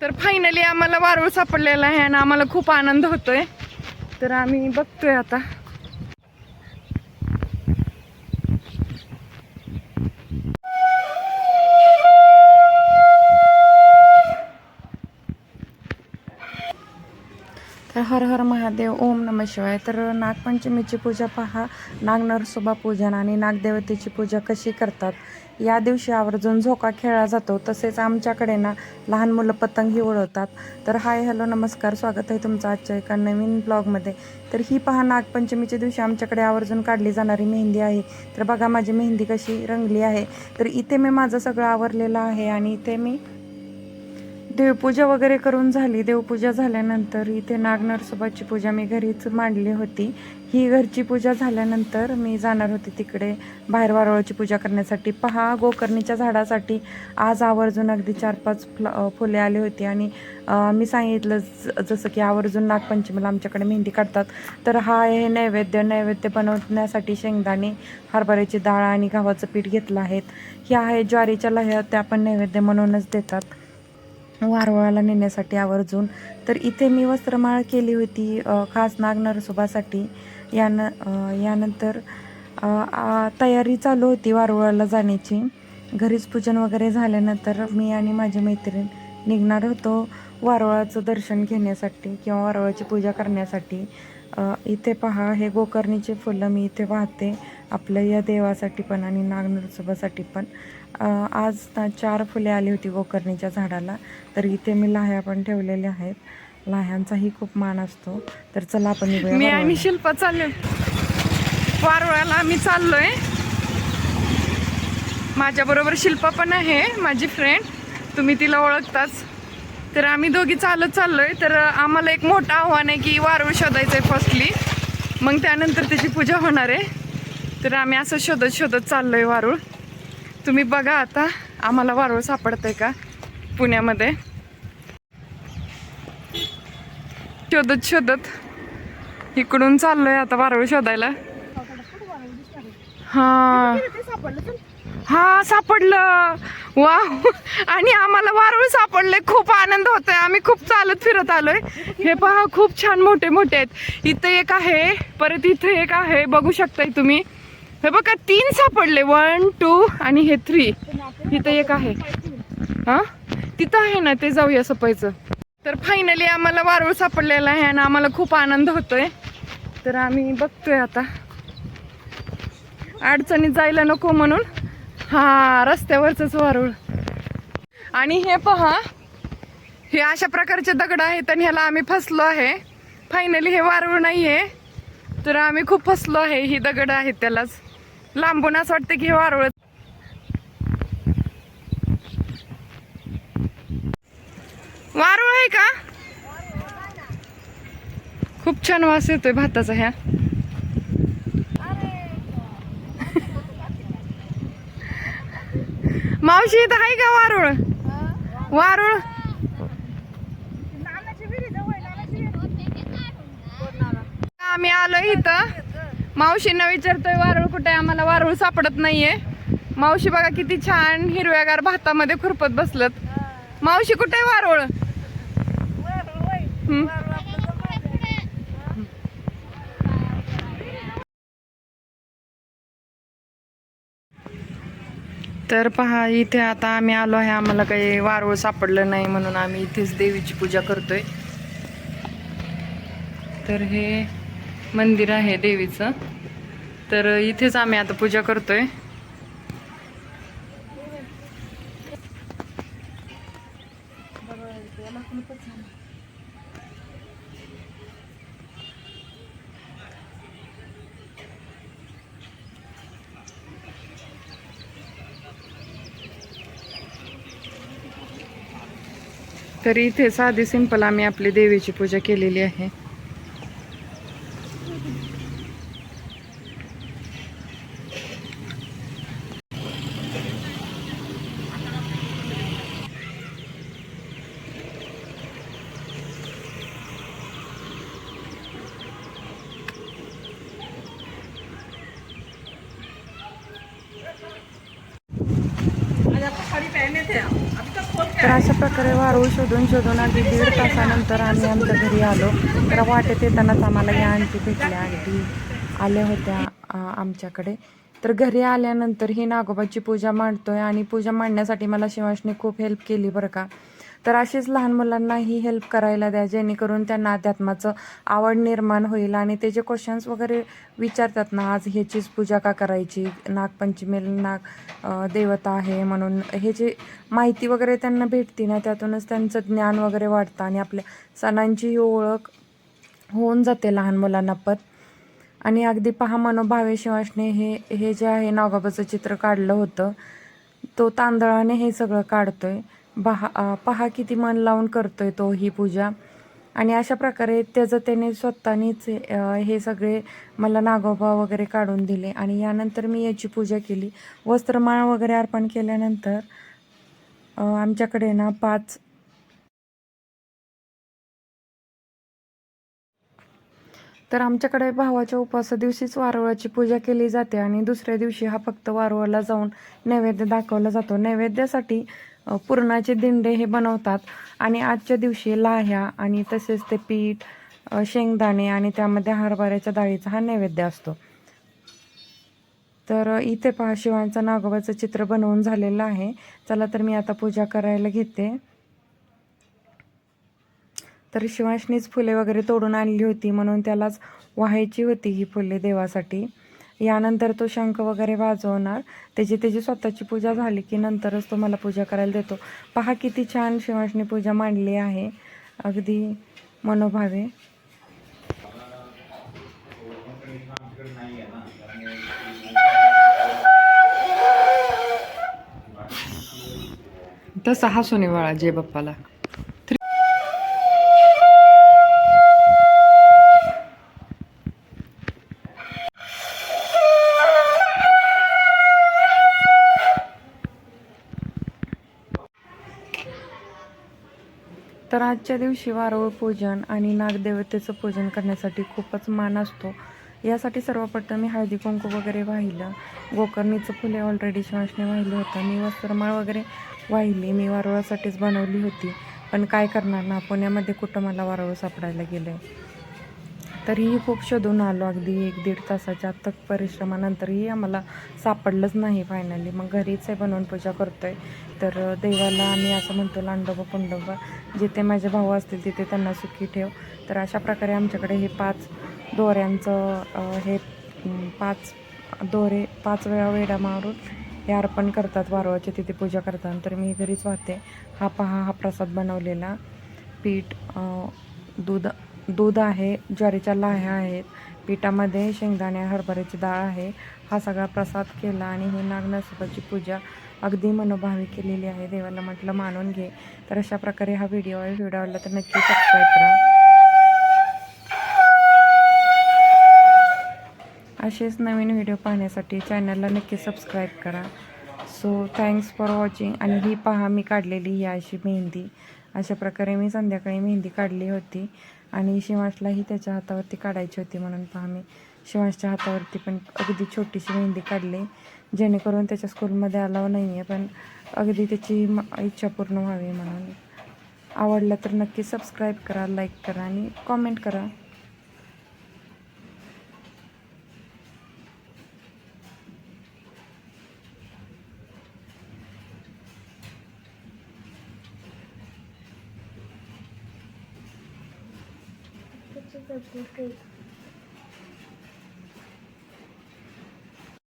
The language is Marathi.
तर फायनली आम्हाला वारूळ सापडलेला आहे आणि आम्हाला खूप आनंद होतोय. तर आम्ही बघतोय आता. तर हर हर महादेव ओम नम शिवाय. तर नागपंचमीची पूजा पहा. नागनरसोबा पूजन आणि नागदेवतेची पूजा कशी करतात? या दिवशी आवर्जून झोका खेळला जातो. तसेच आमच्याकडे ना लहान मुलं पतंगही उडवतात. तर हाय हॅलो नमस्कार. स्वागत आहे तुमचं आजच्या एका नवीन ब्लॉगमध्ये. तर ही पहा नागपंचमीच्या दिवशी आमच्याकडे आवर्जून काढली जाणारी मेहंदी आहे. तर बघा माझी मेहंदी कशी रंगली आहे. तर इथे मी माझं सगळं आवरलेलं आहे आणि इथे मी देवपूजा वगैरे करून झाली. देवपूजा झाल्यानंतर इथे नागनरसोबाची पूजा मी घरीच मांडली होती. ही घरची पूजा झाल्यानंतर मी जाणार होते तिकडे बाहेर वारोळाची पूजा करण्यासाठी. पहा गोकर्णीच्या झाडासाठी आज आवर्जून अगदी चार पाच फुल फुले आली होती आणि मी सांगितलं ज- जसं की आवर्जून नागपंचमीला आमच्याकडे मेहंदी काढतात. तर हा हे नैवेद्य. नैवेद्य बनवण्यासाठी शेंगदाणे हरभऱ्याची डाळ आणि गव्हाचं पीठ घेतलं आहेत. ह्या आहे ज्वारीच्या लह्या त्या पण नैवेद्य म्हणूनच देतात. वारवळाला नेण्यासाठी आवर्जून. तर इथे मी वस्त्रमाळ केली होती खास नाग नरसोबासाठी यान यानंतर तयारी चालू होती वारुळाला जाण्याची. घरीच पूजन वगैरे झाल्यानंतर मी आणि माझी मैत्रीण निघणार होतो वारवळाचं दर्शन घेण्यासाठी किंवा वारुळाची पूजा करण्यासाठी. इथे पहा हे गोकर्णीचे फुलं मी इथे पाहते आपल्या या देवासाठी पण आणि नागनरसोबासाठी पण. आज चार फुले आली होती गोकर्णीच्या झाडाला तर इथे मी लाह्या पण ठेवलेल्या आहेत. लाह्यांचाही खूप मान असतो. तर चला आपण मी आणि. शिल्पा चाललो वारुळाला आम्ही चाललोय. माझ्या बरोबर शिल्पा पण आहे माझी फ्रेंड तुम्ही तिला ओळखताच. तर आम्ही दोघी चालत चाललोय. तर आम्हाला एक मोठं आव्हान आहे की वारुळ शोधायचं आहे फर्स्टली मग त्यानंतर त्याची पूजा होणार आहे. तर आम्ही असं शोधत शोधत चाललोय वारुळ. तुम्ही बघा आता आम्हाला वारुळ सापडतंय का? पुण्यामध्ये. शोधत शोधत. इकडून चाललोय आता वारुळ शोधायला. हा. हा सापडलं. वा आणि आम्हाला वारुळ सापडले खूप आनंद होतोय. आम्ही खूप चालत फिरत आलोय. हे पहा खूप छान मोठे मोठे आहेत. इथे एक आहे. परत इथे एक आहे. बघू शकताय तुम्ही. हे बघा तीन सापडले. वन टू आणि हे थ्री इथे एक आहे. हा? तिथं आहे ना ते जाऊया सपायचं तर फायनली आम्हाला वारूळ सापडलेला आहे आणि आम्हाला खूप आनंद होतोय. तर आम्ही बघतोय आता. अडचणीत जायला नको म्हणून. हा रस्त्यावरच वारूळ. आणि हे पहा हे अशा प्रकारचे दगड आहेत आणि ह्याला आम्ही फसलो आहे. फायनली हे वारूळ नाही आहे तर आम्ही खूप फसलो आहे. ही दगड आहेत त्यालाच. लांबून असं वाटतं की हे वारूळ वारूळ आहे का? खूप छान वास येतोय भाताचा ह्या. मावशी इथं आहे का वारुळ? वारुळ. आम्ही आलो इथं. मावशींना विचारतोय वारुळ कुठे आम्हाला वारुळ सापडत नाहीये. मावशी बघा किती छान हिरव्यागार भातामध्ये खुरपत बसलत. मावशी कुठे आहे वारुळ? तर पहा इथे आता आम्ही आलो आहे. आम्हाला काही वारुळ सापडलं नाही म्हणून आम्ही इथेच देवीची पूजा करतोय. तर हे मंदिर आहे देवीचं. तर इथेच आम्ही आता पूजा करतोय. तर इथे साधी सिंपल आम्ही आपली देवीची पूजा केलेली आहे. तर अशा प्रकारे वारूळ शोधून शोधून अगदी दीड तासानंतर आम्ही आमच्या घरी आलो. तर वाटेत येतानाच आम्हाला या आणखी भेटल्या. अगदी आल्या होत्या आमच्याकडे. तर घरी आल्यानंतर ही नागोबाची पूजा मांडतोय आणि पूजा मांडण्यासाठी मला शिवाशने खूप हेल्प केली बरं का. तर अशीच लहान मुलांना ही हेल्प करायला द्या जेणेकरून त्यांना अध्यात्माचं आवड निर्माण होईल आणि ते जे क्वेश्चन्स वगैरे विचारतात ना आज ह्याचीच पूजा का करायची? नागपंचमीला नाग देवता आहे म्हणून. हे जे माहिती वगैरे त्यांना भेटते ना त्यातूनच त्यांचं ज्ञान वगैरे वाढतं आणि आपल्या सणांची ओळख होऊन जाते लहान मुलांना पण. आणि अगदी पहा मनोभावे शिवाशने हे हे जे आहे नागोबाचं चित्र काढलं होतं तो तांदळाने हे सगळं काढतोय. बहा पहा किती मन लावून करतोय तो ही पूजा. आणि अशा प्रकारे त्याचं त्याने स्वतःनीच हे सगळे मला नागोबा वगैरे काढून दिले. आणि यानंतर मी याची पूजा केली. वस्त्रमाळ वगैरे अर्पण केल्यानंतर आमच्याकडे ना पाच तर आमच्याकडे भावाच्या उपवासा दिवशीच वारुळाची पूजा केली जाते. आणि दुसऱ्या दिवशी हा फक्त वारुळाला जाऊन नैवेद्य दाखवला जातो. नैवेद्यासाठी पुरणाचे दिंडे हे बनवतात. आणि आजच्या दिवशी लाह्या आणि तसेच ते पीठ शेंगदाणे आणि त्यामध्ये हरभऱ्याच्या डाळीचा हा नैवेद्य असतो. तर इथे पहा शिवांचं नागोबाचं चित्र बनवून झालेलं आहे. चला तर मी आता पूजा करायला घेते. तर शिवांशनीच फुले वगैरे तोडून आणली होती म्हणून त्यालाच व्हायची होती ही फुले देवासाठी. यानंतर तो शंख वगैरे वाजवणार. त्याची त्याची स्वतःची पूजा झाली की नंतरच तो मला पूजा करायला देतो. पहा किती छान शिवाशनी पूजा मांडली आहे. अगदी मनोभावे. तसा सहा बाळा जय बाप्पाला. तर आजच्या दिवशी वारुळ पूजन आणि नागदेवतेचं पूजन करण्यासाठी खूपच मान असतो. यासाठी सर्वप्रथम मी हळदी कुंकू वगैरे वाहिलं. गोकर्णीचं फुले ऑलरेडी श्वासने वाहिलं होतं. मी वस्त्रमाळ वगैरे वाहिली. मी वारुळासाठीच बनवली होती. पण काय करणार ना पुण्यामध्ये कुठं मला वारुळ सापडायला गेलं तरीही खूप शोधून आलो. अगदी एक दीड तासाच्या तक परिश्रमानंतरही आम्हाला सापडलंच नाही फायनली मग घरीच आहे बनवून पूजा करतो आहे तर देवाला आम्ही असं म्हणतो लांडोबा पुंडोबा जिथे माझे भाऊ असतील तिथे त्यांना सुखी ठेव. तर अशा प्रकारे आमच्याकडे हे पाच दोऱ्यांचं हे पाच दोरे पाच वेळा वेडा मारून हे अर्पण करतात वारवाचे तिथे पूजा करतात तर मी घरीच वाहते. हा पहा हा प्रसाद बनवलेला पीठ दूध दूध आहे ज्वारीच्या लाह्या आहेत पिठामध्ये शेंगदाणे हरभऱ्याची डाळ आहे. हा सगळा प्रसाद केला आणि हे नागनरसोबाची पूजा अगदी मनोभावी केलेली आहे. देवाला म्हटलं मानून घे. तर अशा प्रकारे हा व्हिडिओ आहे. व्हिडिओ आवडला तर नक्की सबस्क्राईब करा असेच नवीन व्हिडिओ पाहण्यासाठी चॅनलला नक्की सबस्क्राईब करा. सो थँक्स फॉर वॉचिंग आणि ही पहा मी काढलेली ही अशी मेहंदी. अशा प्रकारे मी संध्याकाळी मेहंदी काढली होती. आणि शिवांशलाही त्याच्या हातावरती काढायची होती म्हणून पहा मी. शिवांशच्या हातावरती पण अगदी छोटीशी मेहंदी काढली. जेणेकरून त्याच्या स्कूलमध्ये अलाव नाही आहे पण अगदी त्याची इच्छा पूर्ण व्हावी म्हणून. आवडलं तर नक्की सबस्क्राईब करा लाईक करा आणि कॉमेंट करा. 这不会这